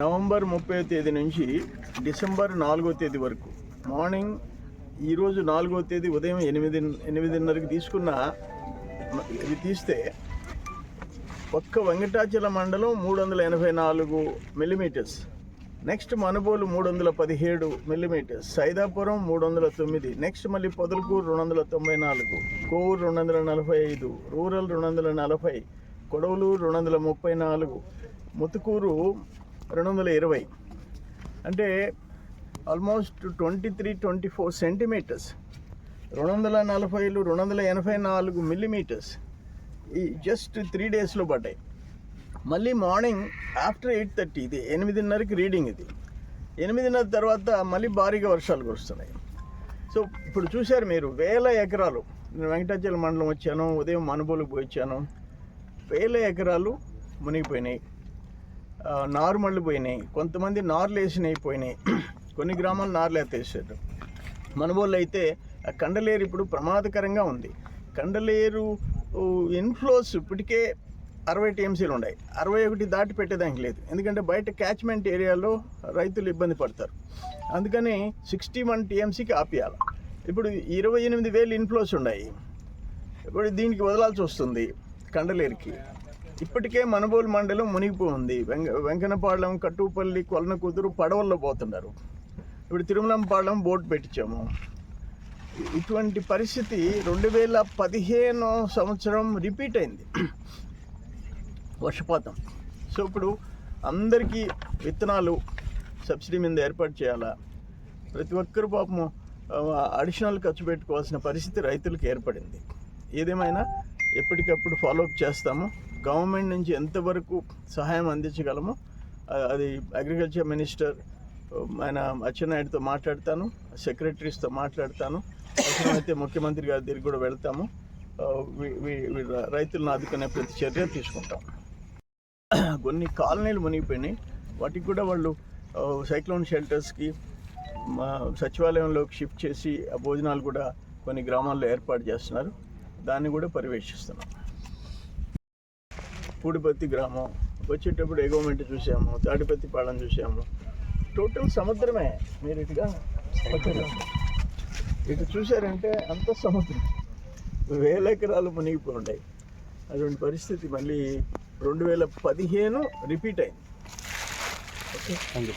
November ముప్పై తేదీ నుంచి డిసెంబర్ నాలుగో తేదీ వరకు మార్నింగ్ ఈరోజు నాలుగో తేదీ ఉదయం ఎనిమిది ఎనిమిదిన్నరకి తీసుకున్న ఇది తీస్తే ఒక్క వెంకటాచల మండలం మూడు వందల ఎనభై నాలుగు మిల్లీమీటర్స్ నెక్స్ట్ మనుబోలు మూడు వందల పదిహేడు మిల్లీమీటర్స్ సైదాపురం మూడు వందల తొమ్మిది నెక్స్ట్ మళ్ళీ పొదలకూరు రెండు వందల తొంభై నాలుగు కోవూరు రెండు వందల నలభై ఐదు రూరల్ రెండు వందల నలభై కొడవలూరు రెండు వందల ముప్పై నాలుగు ముతుకూరు రెండు వందల ఇరవై. అంటే almost twenty three twenty four centimeters. రెండు వందల నలభైలు రెండు వందల ఎనభై నాలుగు మిల్లీమీటర్స్. ఈ జస్ట్ త్రీ డేస్లో పడ్డాయి. మళ్ళీ మార్నింగ్ ఆఫ్టర్ ఎయిట్ థర్టీ ఇది ఎనిమిదిన్నరకి రీడింగ్ ఇది. ఎనిమిదిన్నర తర్వాత మళ్ళీ భారీగా వర్షాలు కురుస్తున్నాయి. సో ఇప్పుడు చూశారు మీరు వేల ఎకరాలు. నేను వెంకటాచల మండలం వచ్చాను ఉదయం మనుబోలుకు పోయి వచ్చాను. వేల ఎకరాలు మునిగిపోయినాయి. నారుమళ్ళు పోయినాయి. కొంతమంది నార్లు వేసినవి పోయినాయి. కొన్ని గ్రామాలు నార్లు ఎత్తేసారు మనుబోళ్ళు అయితే ఆ కండలేరు ఇప్పుడు ప్రమాదకరంగా ఉంది. కండలేరు ఇన్ఫ్లోస్ ఇప్పటికే అరవై టీఎంసీలు ఉన్నాయి. అరవై ఒకటి దాటి పెట్టేదానికి లేదు. ఎందుకంటే బయట క్యాచ్మెంట్ ఏరియాలో రైతులు ఇబ్బంది పడతారు. అందుకని సిక్స్టీ వన్ టీఎంసీకి ఆపేయాలి. ఇప్పుడు ఇరవై ఎనిమిది వేలు ఇన్ఫ్లోస్ ఉన్నాయి. ఇప్పుడు దీనికి వదలాల్సి వస్తుంది కండలేరుకి. ఇప్పటికే మనబోలు మండలం మునిగిపోయింది వెంక వెంకనపాలెం కట్టుపల్లి కొలన కూతురు పడవల్లో పోతున్నారు. ఇప్పుడు తిరుమలంపాలెం బోట్ పెట్టించాము. ఇటువంటి పరిస్థితి రెండు వేల పదిహేను సంవత్సరం రిపీట్ అయింది. వర్షపాతం. సో ఇప్పుడు అందరికీ విత్తనాలు సబ్సిడీ మీద ఏర్పాటు చేయాలా? ప్రతి ఒక్కరు పాపము అడిషనల్ ఖర్చు పెట్టుకోవాల్సిన పరిస్థితి రైతులకు ఏర్పడింది. ఏదేమైనా ఎప్పటికప్పుడు ఫాలోఅప్ చేస్తాము. గవర్నమెంట్ నుంచి ఎంతవరకు సహాయం అందించగలమో అది అగ్రికల్చర్ మినిస్టర్ ఆయన అచ్చెన్నాయుడితో మాట్లాడతాను సెక్రటరీస్తో మాట్లాడతాను. అవసరమైతే ముఖ్యమంత్రి గారి దగ్గరికి కూడా వెళ్తాము. వీ- రైతులను ఆదుకునే ప్రతి చర్య తీసుకుంటాం. కొన్ని కాలనీలు మునిగిపోయినాయి. వాటికి కూడా వాళ్ళు సైక్లోన్ షెల్టర్స్కి మా సచివాలయంలోకి షిఫ్ట్ చేసి ఆ భోజనాలు కూడా కొన్ని గ్రామాల్లో ఏర్పాటు చేస్తున్నారు. దాన్ని కూడా పర్యవేక్షిస్తున్నాం. పూడిపత్తి గ్రామం వచ్చేటప్పుడు ఎగోమెంట్ చూసాము తాడిపత్తి పాలెం చూసాము. టోటల్ సముద్రమే. మీరు ఇటుగా ఇటు చూశారంటే అంత సముద్రం. వేల ఎకరాలు మునిగిపోయి ఉంటాయి అటువంటి పరిస్థితి మళ్ళీ రెండు వేల పదిహేను రిపీట్ అయింది. ఓకే